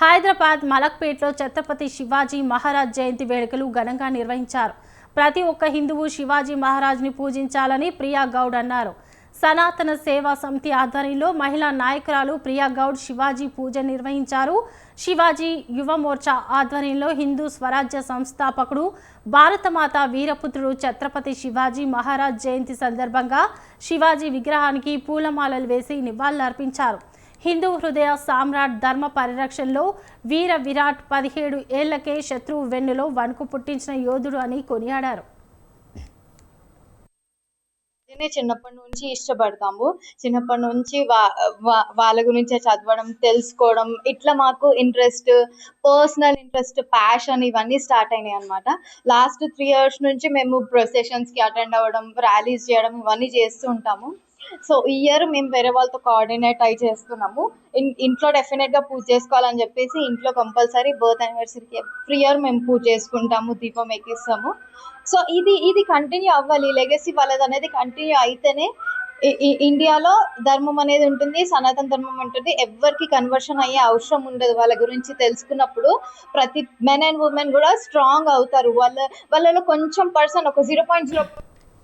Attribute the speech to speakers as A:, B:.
A: హైదరాబాద్ మలక్పేట్లో ఛత్రపతి శివాజీ మహారాజ్ జయంతి వేడుకలు ఘనంగా నిర్వహించారు. ప్రతి ఒక్క హిందువు శివాజీ మహారాజ్ని పూజించాలని ప్రియా గౌడ్ అన్నారు. సనాతన సేవా సమితి ఆధ్వర్యంలో మహిళా నాయకురాలు ప్రియా గౌడ్ శివాజీ పూజ నిర్వహించారు. శివాజీ యువ మోర్చా ఆధ్వర్యంలో హిందూ స్వరాజ్య సంస్థాపకుడు భారతమాత వీరపుత్రుడు ఛత్రపతి శివాజీ మహారాజ్ జయంతి సందర్భంగా శివాజీ విగ్రహానికి పూలమాలలు వేసి నివాళులర్పించారు. హిందూ హృదయ సామ్రాట్ ధర్మ పరిరక్షణలో వీర విరాట్ పదిహేడు ఏళ్ళకే శత్రువు వెన్నులో వణుకు పుట్టించిన యోధుడు అని కొనియాడారు.
B: చిన్నప్పటి నుంచి ఇష్టపడతాము. చిన్నప్పటి నుంచి వా వాళ్ళ గురించే చదవడం తెలుసుకోవడం ఇట్లా మాకు ఇంట్రెస్ట్ పర్సనల్ ఇంట్రెస్ట్ ప్యాషన్ ఇవన్నీ స్టార్ట్ అయినాయి అనమాట లాస్ట్ త్రీ ఇయర్స్ నుంచి మేము ప్రొసెషన్స్కి అటెండ్ అవ్వడం ర్యాలీస్ చేయడం ఇవన్నీ చేస్తూ ఉంటాము. సో ఈ ఇయర్ మేము వేరే వాళ్ళతో కోఆర్డినేట్ అయి చేస్తున్నాము. ఇంట్లో డెఫినెట్గా పూజ చేసుకోవాలని చెప్పేసి ఇంట్లో కంపల్సరీ బర్త్ యానివర్సరీకి ఎవ్రీ ఇయర్ మేము పూజ చేసుకుంటాము దీపం ఎక్కిస్తాము. సో ఇది ఇది కంటిన్యూ అవ్వాలి. లెగసీ వాళ్ళది అనేది కంటిన్యూ అయితేనే ఇండియాలో ధర్మం అనేది ఉంటుంది సనాతన ధర్మం ఉంటుంది. ఎవరికి కన్వర్షన్ అయ్యే అవసరం ఉండదు. వాళ్ళ గురించి తెలుసుకున్నప్పుడు ప్రతి మెన్ అండ్ ఉమెన్ కూడా స్ట్రాంగ్ అవుతారు. వాళ్ళ వాళ్ళలో కొంచెం పర్సన్ ఒక జీరో పాయింట్ జీరో